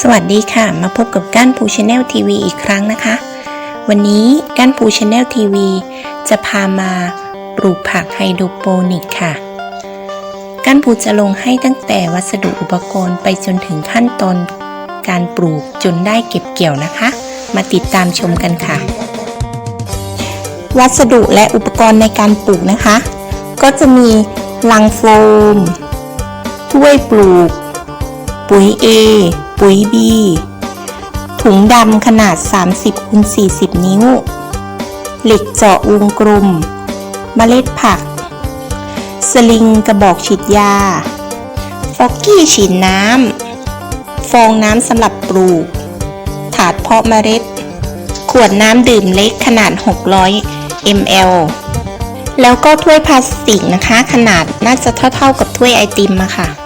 สวัสดีค่ะ มาพบกับก้านปูชาแนลทีวีอีกครั้งนะคะ วันนี้ก้านปูชาแนลทีวีจะพามาปลูกผักไฮโดรโปนิกค่ะ ก้านปูจะลงให้ตั้งแต่วัสดุอุปกรณ์ไปจนถึงขั้นตอนการปลูกจนได้เก็บเกี่ยวนะคะ มาติดตามชมกันค่ะ วัสดุและอุปกรณ์ในการปลูกนะคะ ก็จะมีลังโฟมถ้วยปลูก ปุ๋ย A ปุ๋ย B ถุงดำขนาด 30คูณ40 นิ้ว เหล็กเจาะวงกลมเมล็ดผัก สลิงกระบอกฉีดยา ฟอกกี้ฉีดน้ำ ฟองน้ำสำหรับปลูก ถาดเพาะเมล็ด ขวดน้ำดื่มเล็กขนาด 600 ml แล้วก็ถ้วยพลาสติกนะคะ ขนาดน่าจะเท่าๆกับถ้วยไอติมอะค่ะ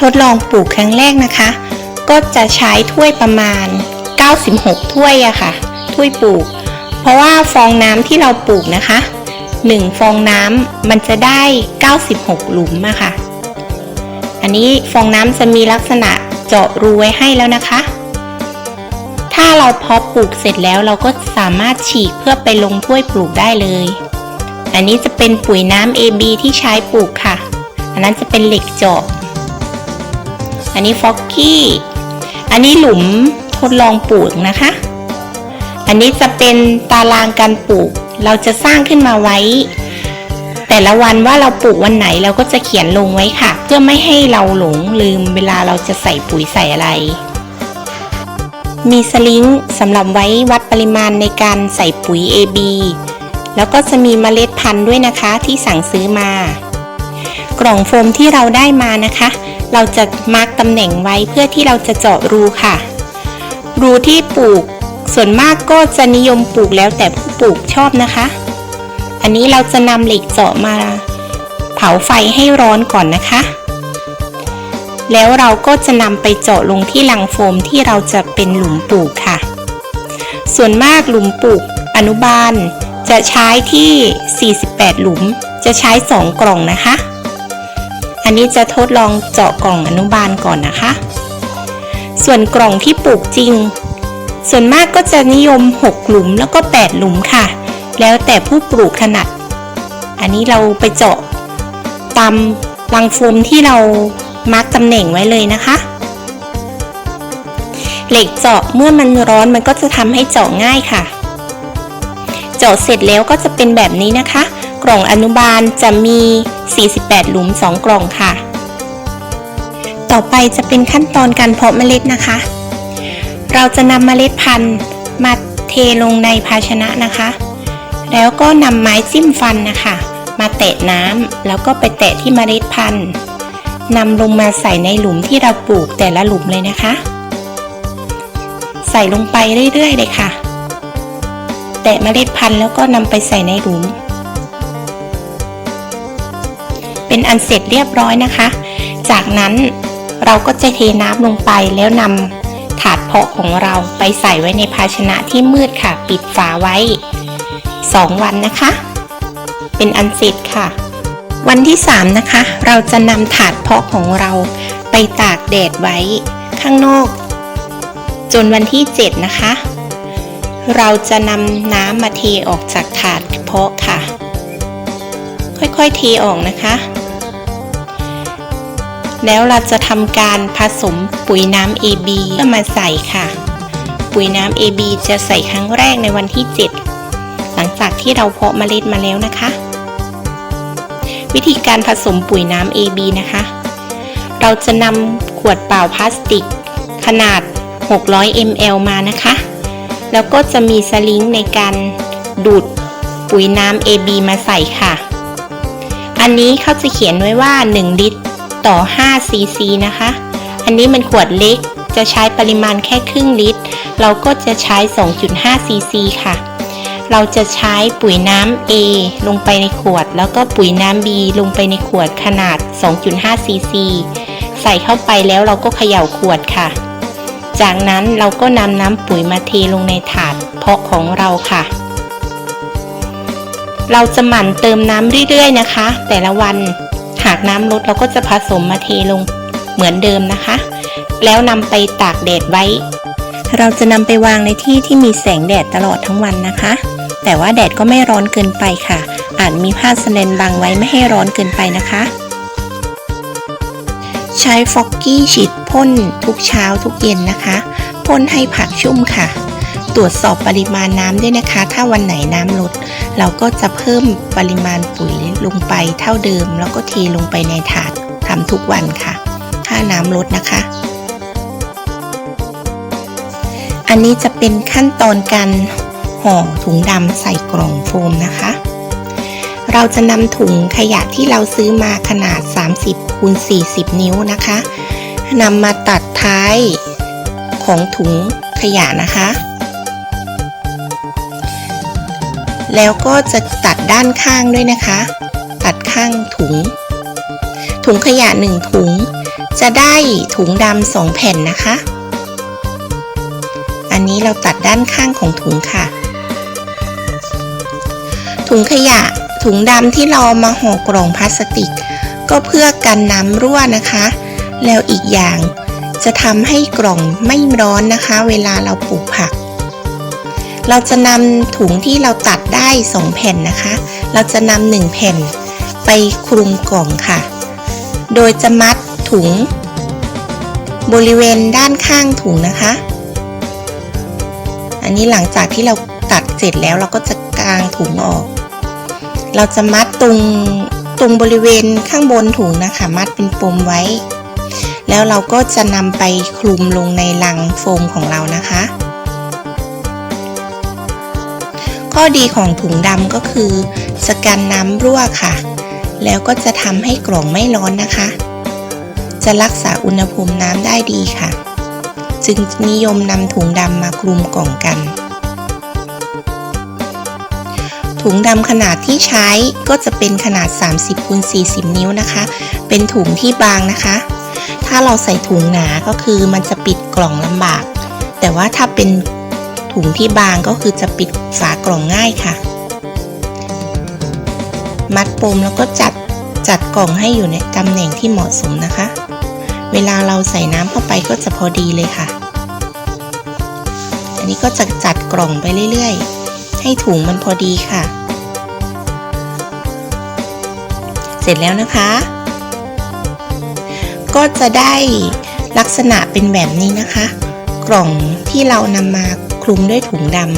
ทดลองปลูกครั้งแรกนะคะ ก็จะใช้ถ้วยประมาณ 96 ถ้วยอะค่ะ ถ้วยปลูก เพราะว่าฟองน้ำที่เราปลูกนะคะ 1 ฟองน้ำมันจะได้ 96 หลุมอะค่ะ อันนี้ฟองน้ำจะมีลักษณะเจาะรูไว้ให้แล้วนะคะ ถ้าเราเพาะปลูกเสร็จแล้วเราก็สามารถฉีกเพื่อไปลงถ้วยปลูกได้เลย อันนี้จะเป็นปุ๋ยน้ำ AB ที่ใช้ปลูกค่ะ อันนั้นจะเป็นเหล็กเจาะ อันนี้ฟอกกี้ อันนี้หลุมทดลองปลูกนะคะ อันนี้จะเป็นตารางการปลูก เราจะสร้างขึ้นมาไว้ แต่ละวันว่าเราปลูกวันไหนเราก็จะเขียนลงไว้ค่ะ เพื่อไม่ให้เราหลงลืมเวลาเราจะใส่ปุ๋ยใส่อะไร มีสลิงสำหรับไว้วัดปริมาณในการใส่ปุ๋ย AB แล้วก็จะมีเมล็ดพันธุ์ด้วยนะคะที่สั่งซื้อมา กล่องโฟมที่เราได้มานะคะ เราจะมาร์ก ตำแหน่งไว้เพื่อที่เราจะเจาะรูค่ะ รูที่ปลูกส่วนมากก็จะนิยมปลูกแล้วแต่ผู้ปลูกชอบนะคะ อันนี้เราจะนำเหล็กเจาะมาเผาไฟให้ร้อนก่อนนะคะ แล้วเราก็จะนำไปเจาะลงที่ลังโฟมที่เราจะเป็นหลุมปลูกค่ะ ส่วนมากหลุมปลูกอนุบาลจะใช้ที่ 48 หลุม จะใช้ 2 กล่องนะคะ อันนี้จะทดลองเจาะกล่องอนุบาลก่อนนะคะ ส่วนกล่องที่ปลูกจริง ส่วนมากก็จะนิยม 6 หลุมแล้วก็ 8 หลุมค่ะ แล้วแต่ผู้ปลูกถนัด อันนี้เราไปเจาะตามรังโฟมที่เรามาร์กตำแหน่งไว้เลยนะคะ เหล็กเจาะเมื่อมันร้อนมันก็จะทำให้เจาะง่ายค่ะ เจาะเสร็จแล้วก็จะเป็นแบบนี้นะคะ กล่องอนุบาลจะมี 48 หลุม 2 กล่องค่ะ ต่อไปจะเป็นขั้นตอนการเพาะเมล็ดนะคะ เราจะนำเมล็ดพันธุ์มาเทลงในภาชนะนะคะ แล้วก็นำไม้จิ้มฟันนะคะ มาแตะน้ำแล้วก็ไปแตะที่เมล็ดพันธุ์นำลงมาใส่ในหลุมที่เราปลูกแต่ละหลุมเลยนะคะ ใส่ลงไปเรื่อยๆเลยค่ะ แตะเมล็ดพันธุ์แล้วก็นำไปใส่ในหลุม เป็นอันเสร็จเรียบร้อยนะคะ จากนั้นเราก็จะเทน้ำลงไปแล้วนำถาดเพาะของเราไปใส่ไว้ในภาชนะที่มืดค่ะ ปิดฝาไว้ 2 วันนะคะ เป็นอันเสร็จค่ะ วันที่ 3 นะคะ เราจะนำถาดเพาะของเราไปตากแดดไว้ข้างนอก จนวันที่ 7 นะคะ เราจะนำน้ำมาเทออกจากถาดเพาะค่ะ ค่อยๆเทออกนะคะ แล้วเราจะทำการผสมปุ๋ยน้ำ AB เพื่อมาใส่ค่ะ ปุ๋ยน้ำ AB จะใส่ครั้งแรกในวันที่ 7 หลังจากที่เราเพาะเมล็ดมาแล้วนะคะ วิธีการผสมปุ๋ยน้ำ AB นะคะ เราจะนำขวดเปล่าพลาสติก ขนาด 600 ml มานะคะ แล้วก็จะมีสลิงในการดูดปุ๋ยน้ำ AB มาใส่ค่ะ อันนี้เขาจะเขียนไว้ว่า 1 ลิตร ต่อ 5 ซีซีนะคะ อันนี้มันขวดเล็กจะใช้ปริมาณแค่ครึ่งลิตร เราก็จะใช้ 2.5 ซีซีค่ะ เราจะใช้ปุ๋ยน้ำ A ลงไปในขวด แล้วก็ปุ๋ยน้ำ B ลงไปในขวดขนาด 2.5 ซีซี ใส่เข้าไปแล้วเราก็เขย่าขวดค่ะ จากนั้นเราก็นำน้ำปุ๋ยมาเทลงในถาดเพาะของเราค่ะ เราจะหมั่นเติมน้ำเรื่อยๆนะคะ แต่ละวันากน้ำลดเราก็จะผสมมาเทลงเหมือนเดิมนะคะ แล้วนำไปตากแดดไว้ เราจะนำไปวางในที่ที่มีแสงแดดตลอดทั้งวันนะคะ แต่ว่าแดดก็ไม่ร้อนเกินไปค่ะ อาจมีผ้าสแลนบังไว้ไม่ให้ร้อนเกินไปนะคะ ใช้ฟอกกี้ฉีดพ่นทุกเช้าทุกเย็นนะคะ พ่นให้ผักชุ่มค่ะ ตรวจสอบปริมาณน้ำด้วยนะคะ ถ้าวันไหนน้ำลด เราก็จะเพิ่มปริมาณปุ๋ยลงไปเท่าเดิม แล้วก็เทลงไปในถาดทำทุกวันค่ะ ถ้าน้ำลดนะคะ อันนี้จะเป็นขั้นตอนการห่อถุงดำใส่กล่องโฟมนะคะ เราจะนำถุงขยะที่เราซื้อมาขนาด 30คูณ40 นิ้วนะคะนำมาตัดท้ายของถุงขยะนะคะ แล้วก็จะตัดด้านข้างด้วยนะคะ ตัดข้างถุง ถุงขยะหนึ่งถุง จะได้ถุงดำสองแผ่นนะคะ อันนี้เราตัดด้านข้างของถุงค่ะ ถุงขยะถุงดำที่เรามาห่อกล่องพลาสติก ก็เพื่อกันน้ำรั่วนะคะ แล้วอีกอย่างจะทำให้กล่องไม่ร้อนนะคะ เวลาเราปลูกผัก เราจะนำถุงที่เราตัดได้ 2 แผ่นนะคะ เราจะนำหนึ่งแผ่นไปคลุมกล่องค่ะ โดยจะมัดถุง บริเวณด้านข้างถุงนะคะ อันนี้หลังจากที่เราตัดเสร็จแล้วเราก็จะกางถุงออก เราจะมัดตรงตรงบริเวณข้างบนถุงนะคะ มัดเป็นปมไว้ แล้วเราก็จะนำไปคลุมลงในลังโฟมของเรานะคะ ข้อดีของถุงดำก็คือสกันน้ำรั่วค่ะ แล้วก็จะทำให้กล่องไม่ร้อนนะคะ จะรักษาอุณหภูมิน้ำได้ดีค่ะ จึงนิยมนำถุงดำมาคลุมกล่องกัน ถุงดำขนาดที่ใช้ก็จะเป็นขนาด 30คูณ40 นิ้วนะคะ เป็นถุงที่บางนะคะ ถ้าเราใส่ถุงหนาก็คือมันจะปิดกล่องลำบาก แต่ว่าถ้าเป็น ถุงที่บางก็คือจะปิดฝากล่องง่ายค่ะ มัดปมแล้วก็จัดจัดกล่องให้อยู่ในตำแหน่งที่เหมาะสมนะคะ เวลาเราใส่น้ำเข้าไปก็จะพอดีเลยค่ะ อันนี้ก็จะจัดกล่องไปเรื่อยๆ ให้ถุงมันพอดีค่ะ เสร็จแล้วนะคะ ก็จะได้ลักษณะเป็นแบบนี้นะคะ กล่องที่เรานำมา คลุมด้วยถุงดำ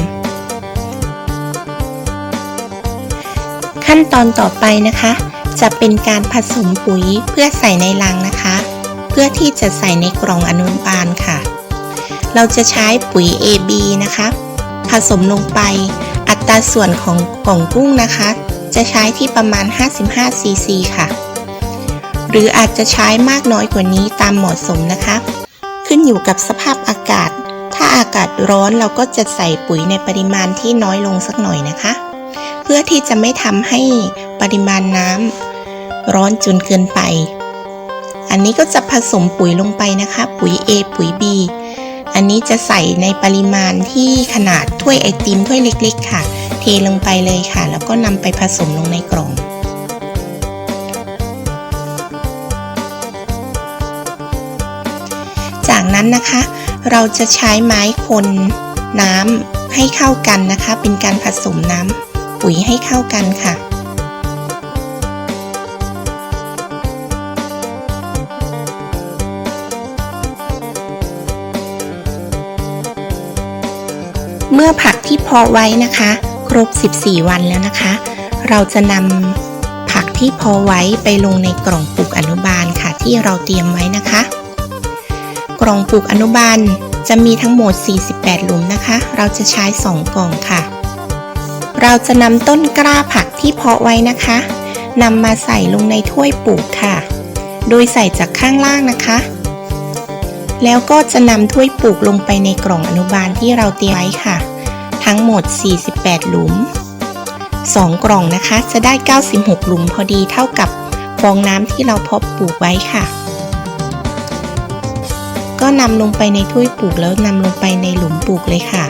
ขั้นตอนต่อไปนะคะ จะเป็นการผสมปุ๋ยเพื่อใส่ในรังนะคะ เพื่อที่จะใส่ในกล่องอนุบาลค่ะ เราจะใช้ปุ๋ย AB นะคะ ผสมลงไปอัตราส่วนของกล่องกุ้งนะคะ จะใช้ที่ประมาณ 55 ซีซีค่ะ หรืออาจจะใช้มากน้อยกว่านี้ตามเหมาะสมนะคะ ขึ้นอยู่กับสภาพอากาศ อากาศร้อนเราก็จะใส่ปุ๋ยในปริมาณที่น้อยลงสักหน่อยนะคะ เพื่อที่จะไม่ทำให้ปริมาณน้ำร้อนจนเกินไป อันนี้ก็จะผสมปุ๋ยลงไปนะคะ ปุ๋ย A ปุ๋ย B อันนี้จะใส่ในปริมาณที่ขนาดถ้วยไอติมถ้วยเล็กๆ ค่ะ เทลงไปเลยค่ะ แล้วก็นำไปผสมลงในกล่องจากนั้นนะคะ เราจะใช้ไม้คนน้ำให้เข้ากันนะคะ เป็นการผสมน้ำปุ๋ยให้เข้ากันค่ะเมื่อผักที่เพาะไว้นะคะ ครบ 14 วันแล้วนะคะ เราจะนำผักที่เพาะไว้ไปลงในกล่องปลูกอนุบาลค่ะ ที่เราเตรียมไว้นะคะ กล่องปลูกอนุบาลจะมีทั้งหมด 48 หลุมนะคะ เราจะใช้ 2 กล่องค่ะ เราจะนำต้นกล้าผักที่เพาะไว้นะคะนำมาใส่ลงในถ้วยปลูกค่ะ โดยใส่จากข้างล่างนะคะ แล้วก็จะนำถ้วยปลูกลงไปในกล่องอนุบาลที่เราเตรียมไว้ค่ะ ทั้งหมด 48 หลุม 2 กล่องนะคะ จะได้ 96 หลุมพอดีเท่ากับฟองน้ำที่เราเพาะปลูกไว้ค่ะ ก็นำลงไปในถ้วยปลูกแล้วนำลงไปในหลุมปลูกเลยค่ะ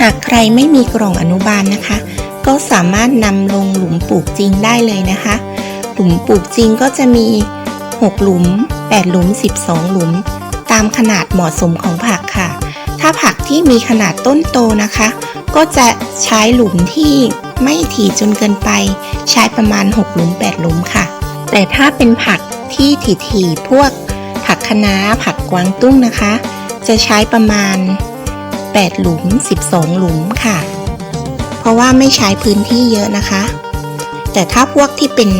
หากใครไม่มีกล่องอนุบาลนะคะ ก็สามารถนำลงหลุมปลูกจริงได้เลยนะคะ หลุมปลูกจริงก็จะมี 6 หลุม 8 หลุม 12 หลุม ตามขนาดเหมาะสมของผักค่ะ ถ้าผักที่มีขนาดต้นโตนะคะ ก็จะใช้หลุมที่ไม่ถี่จนเกินไป ใช้ประมาณ 6 หลุม 8 หลุมค่ะ แต่ถ้าเป็นผักที่ถี่ๆพวก คะน้าผักกวางตุ้งนะคะ จะใช้ประมาณ 8 หลุม 12 หลุมค่ะ เพราะว่าไม่ใช้พื้นที่เยอะนะคะ แต่ถ้าพวกที่เป็น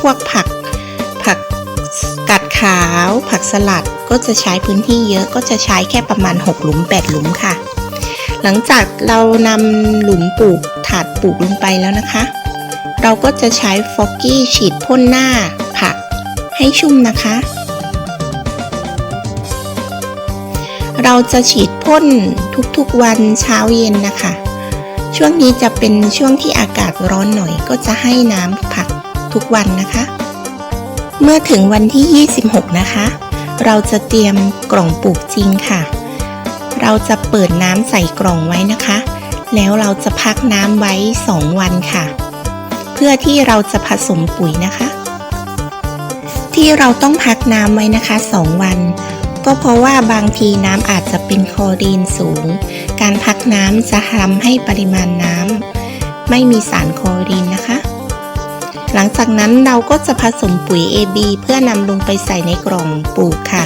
พวกผักผักกัดขาว ผักสลัดก็จะใช้พื้นที่เยอะก็จะใช้แค่ประมาณ 6 หลุม 8 หลุมค่ะ หลังจากเรานำหลุมปลูกถาดปลูกลงไปแล้วนะคะ เราก็จะใช้ฟอกกี้ฉีดพ่นหน้าผักให้ชุ่มนะคะ เราจะฉีดพ่นทุกๆวันเช้าเย็นนะคะ ช่วงนี้จะเป็นช่วงที่อากาศร้อนหน่อยก็จะให้น้ำผักทุกวันนะคะ เมื่อถึงวันที่ 26 นะคะ เราจะเตรียมกล่องปลูกจริงค่ะ เราจะเปิดน้ำใส่กล่องไว้นะคะ แล้วเราจะพักน้ำไว้ 2 วันค่ะ เพื่อที่เราจะผสมปุ๋ยนะคะ ที่เราต้องพักน้ำไว้นะคะ 2 วัน ก็เพราะว่าบางทีน้ำอาจจะเป็นคลอรีนสูง การพักน้ำจะทำให้ปริมาณน้ำไม่มีสารคลอรีนนะคะ หลังจากนั้นเราก็จะผสมปุ๋ย AB เพื่อนำลงไปใส่ในกล่องปลูกค่ะ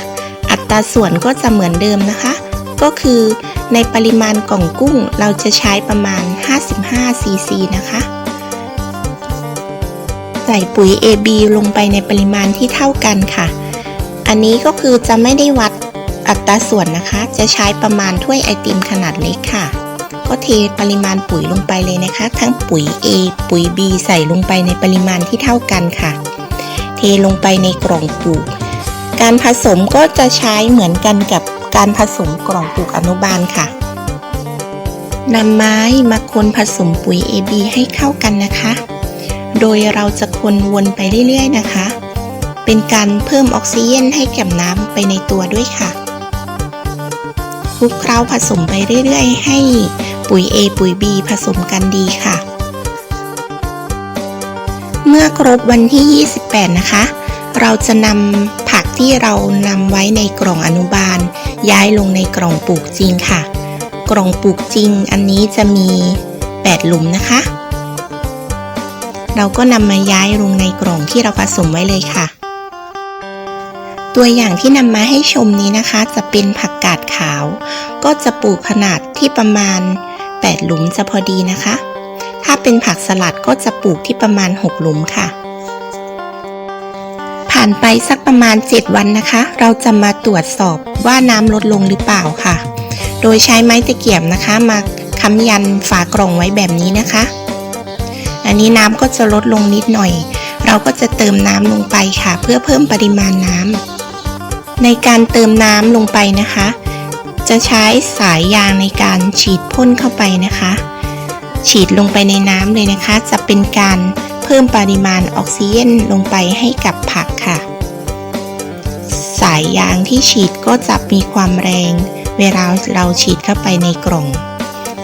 อัตราส่วนก็จะเหมือนเดิมนะคะ ก็คือในปริมาณกล่องกุ้งเราจะใช้ประมาณ 55 ซีซีนะคะ ใส่ปุ๋ย AB ลงไปในปริมาณที่เท่ากันค่ะ อันนี้ก็คือจะไม่ได้วัดอัตราส่วนนะคะ จะใช้ประมาณถ้วยไอติมขนาดเล็กค่ะ ก็เทปริมาณปุ๋ยลงไปเลยนะคะ ทั้งปุ๋ย A ปุ๋ย B ใส่ลงไปในปริมาณที่เท่ากันค่ะ เทลงไปในกล่องปลูก การผสมก็จะใช้เหมือนกันกับการผสมกล่องปลูกอนุบาลค่ะนำไม้มาคนผสมปุ๋ย AB ให้เข้ากันนะคะ โดยเราจะคนวนไปเรื่อยๆนะคะ เป็นการเพิ่มออกซิเจนให้แก่น้ำไปในตัวด้วยค่ะคลุกเคล้าผสมไปเรื่อยๆ ให้ปุ๋ย A ปุ๋ย B ผสมกันดีค่ะ เมื่อครบวันที่ 28 นะคะ เราจะนำผักที่เรานำไว้ในกล่องอนุบาล ย้ายลงในกล่องปลูกจริงค่ะ กล่องปลูกจริงอันนี้จะมี 8 หลุมนะคะ เราก็นำมาย้ายลงในกล่องที่เราผสมไว้เลยค่ะ ตัวอย่างที่นำมาให้ชมนี้นะคะ จะเป็นผักกาดขาว ก็จะปลูกขนาดที่ประมาณ 8 หลุมจะพอดีนะคะ ถ้าเป็นผักสลัดก็จะปลูกที่ประมาณ 6 หลุมค่ะ ผ่านไปสักประมาณ 7 วันนะคะ เราจะมาตรวจสอบว่าน้ำลดลงหรือเปล่าค่ะ โดยใช้ไม้ตะเกียบนะคะมาค้ำยันฝากล่องไว้แบบนี้นะคะ อันนี้น้ำก็จะลดลงนิดหน่อยเราก็จะเติมน้ำลงไปค่ะ เพื่อเพิ่มปริมาณน้ำ ในการเติมน้ำลงไปนะคะ จะใช้สายยางในการฉีดพ่นเข้าไปนะคะ ฉีดลงไปในน้ำเลยนะคะ จะเป็นการเพิ่มปริมาณออกซิเจนลงไปให้กับผักค่ะ สายยางที่ฉีดก็จะมีความแรง เวลาเราฉีดเข้าไปในกล่อง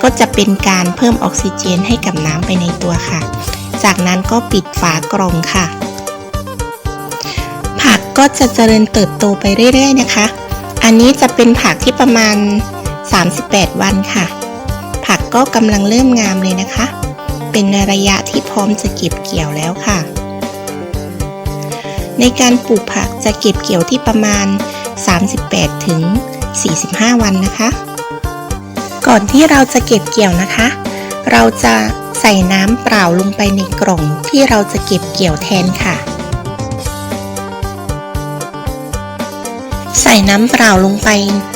ก็จะเป็นการเพิ่มออกซิเจนให้กับน้ำไปในตัวค่ะ จากนั้นก็ปิดฝากล่องค่ะ ก็จะเจริญเติบโตไปเรื่อยๆนะคะ อันนี้จะเป็นผักที่ประมาณ 38 วันค่ะ ผักก็กำลังเริ่มงามเลยนะคะ เป็นในระยะที่พร้อมจะเก็บเกี่ยวแล้วค่ะ ในการปลูกผักจะเก็บเกี่ยวที่ประมาณ 38 ถึง 45 วันนะคะ ก่อนที่เราจะเก็บเกี่ยวนะคะ เราจะใส่น้ำเปล่าลงไปในกล่องที่เราจะเก็บเกี่ยวแทนค่ะ ใส่น้ำเปล่าลงไป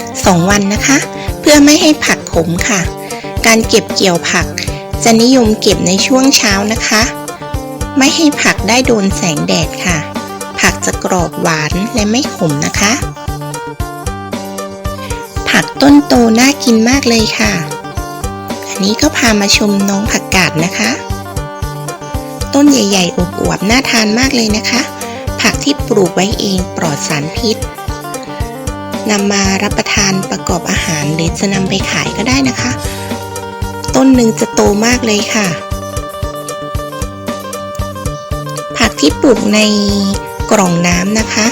2 วันนะคะ เพื่อไม่ให้ผักขมค่ะ การเก็บเกี่ยวผัก จะนิยมเก็บในช่วงเช้านะคะ ไม่ให้ผักได้โดนแสงแดดค่ะ ผักจะกรอบหวานและไม่ขมนะคะ ผักต้นโตน่ากินมากเลยค่ะ อันนี้ก็พามาชมน้องผักกาดนะคะ ต้นใหญ่ๆอวบๆน่าทานมากเลยนะคะ ผักที่ปลูกไว้เองปลอดสารพิษ นำมารับประทานประกอบอาหารหรือจะนำไปขายก็ได้นะคะ ต้นหนึ่งจะโตมากเลยค่ะ ผักที่ปลูกในกล่องน้ำนะคะ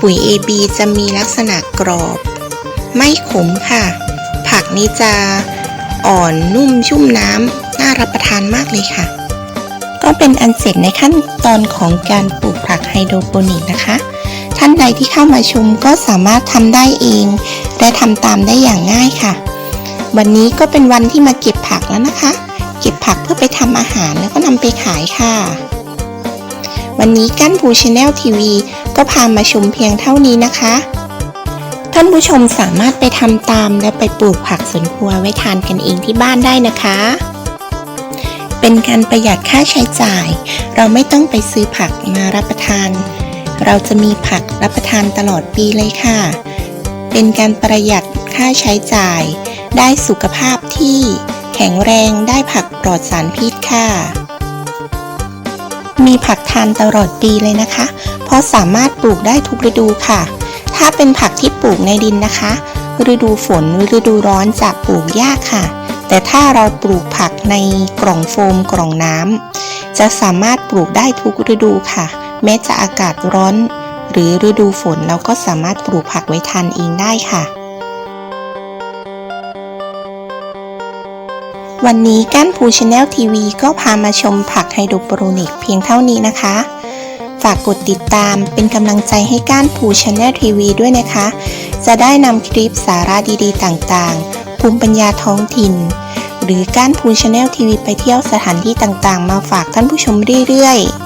ปุ๋ย AB จะมีลักษณะกรอบ ไม่ขมค่ะ ผักนี้จะอ่อนนุ่มชุ่มน้ำน่ารับประทานมากเลยค่ะ ก็เป็นอันเสร็จในขั้นตอนของการปลูกผักไฮโดรโปนิกนะคะ ท่านใดที่เข้ามาชมก็สามารถทำได้เอง และทำตามได้อย่างง่ายค่ะ วันนี้ก็เป็นวันที่มาเก็บผักแล้วนะคะ เก็บผักเพื่อไปทำอาหารแล้วก็นำไปขายค่ะ วันนี้กั้นภูชาแนลทีวีก็พามาชมเพียงเท่านี้นะคะ ท่านผู้ชมสามารถไปทำตามและไปปลูกผักสวนครัวไว้ทานกันเองที่บ้านได้นะคะ เป็นการประหยัดค่าใช้จ่าย เราไม่ต้องไปซื้อผักมารับประทาน เราจะมีผักรับประทานตลอดปีเลยค่ะ เป็นการประหยัดค่าใช้จ่าย ได้สุขภาพที่แข็งแรงได้ผักปลอดสารพิษค่ะ มีผักทานตลอดปีเลยนะคะ เพราะสามารถปลูกได้ทุกฤดูค่ะ ถ้าเป็นผักที่ปลูกในดินนะคะ ฤดูฝนฤดูร้อนจะปลูกยากค่ะ แต่ถ้าเราปลูกผักในกล่องโฟมกล่องน้ำจะสามารถปลูกได้ทุกฤดูค่ะ แม้จะอากาศร้อน หรือฤดูฝนเราก็สามารถปลูกผักไว้ทานเองได้ค่ะ วันนี้ก้านภูชาแนลทีวีก็พามาชมผักไฮโดรโปรนิกเพียงเท่านี้นะคะ ฝากกดติดตามเป็นกำลังใจให้ก้านภูชาแนลทีวีด้วยนะคะ จะได้นำคลิปสาระดีๆ ต่างๆ ภูมิปัญญาท้องถิ่นหรือก้านภูชาแนลทีวีไปเที่ยวสถานที่ต่างๆ มาฝากท่านผู้ชมเรื่อยๆ